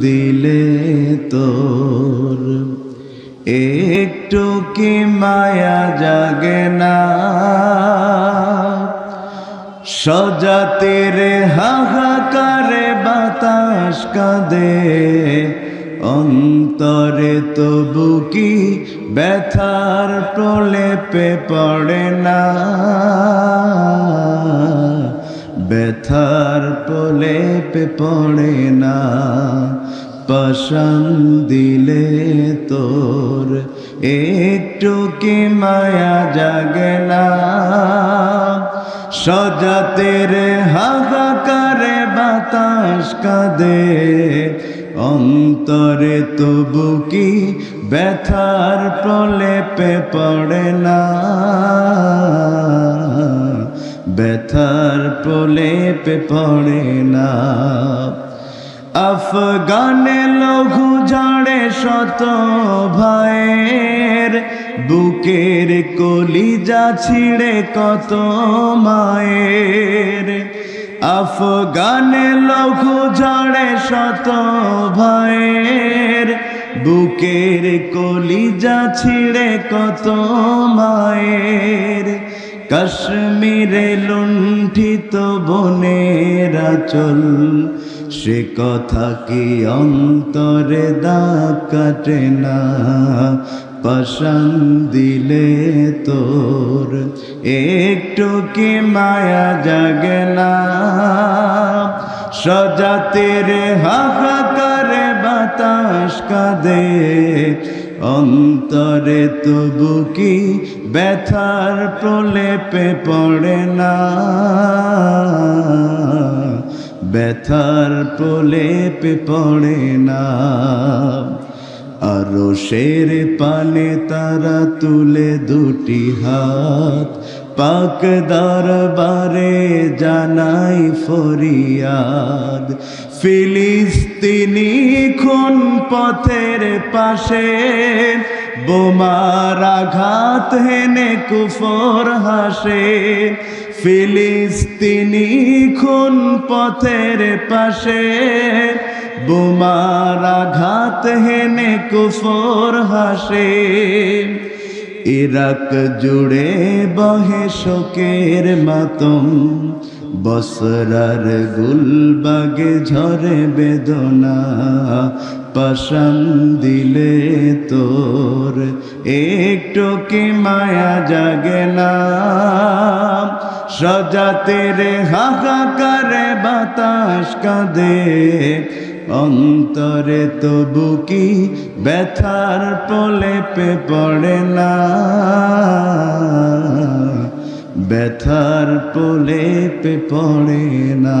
দিলে তোর। একটু কি মায়া জাগে না? সজাতের হাহাকারে বাতাস কাঁদে। অন্তরে তবু কি ব্যথার প্রলেপে পড়ে না? ব্যথার প্রলেপে পড়ে না। পশন দিলে তোর একটু কি মায়া জাগে না? সজাতের হাহাকারে বাতাস কাঁদে। অন্তরে তবু কি ব্যথার প্রলেপে পড়ে না? ব্যথার প্রলেপে পড়ে না। আফগানে লঘু ঝাড়ে শত ভাইয়ের, বুকের কলিজা ছিঁড়ে কত মায়ের। আফগানে লঘু ঝাড়ে শত ভাইয়ের, বুকের কলিজা ছিঁড়ে কত মায়ের। কাশ্মীরে লুণ্ঠিত বনেরা চল সে কথা কি অন্তরে দা কাটে না? পশন দিলে তোর একটু কি মায়া জাগে না? সজাতের হাহাকারে বাতাস কাঁদে অন্তরে তবু কি ব্যথার প্রলেপে পড়ে না? ব্যথার প্রলেপে পড়ে না। আরও শের পানে তারা তুলে দুটি হাত। পাক দরবারে জানাই ফরিয়াদ। ফিলিস্তিনি খুন পথের পাশে বোমার আঘাত হেনে কুফর হাসে। ফিলিস্তিনি খুন পথের পাশে বোমার আঘাত হেনে কুফর হাসে। ইরাক জুড়ে বহে শোকের মাতম। বসরার গুলবাগে ঝরে বেদনা। পশম দিলে তোর একটু কি মায়া জাগে না? সজাতে রে হাহাকারে বাতাস কাঁদে। অন্তরে তবু কি ব্যথার প্রলেপে পড়ে না? ব্যথার প্রলেপে পড়ে না।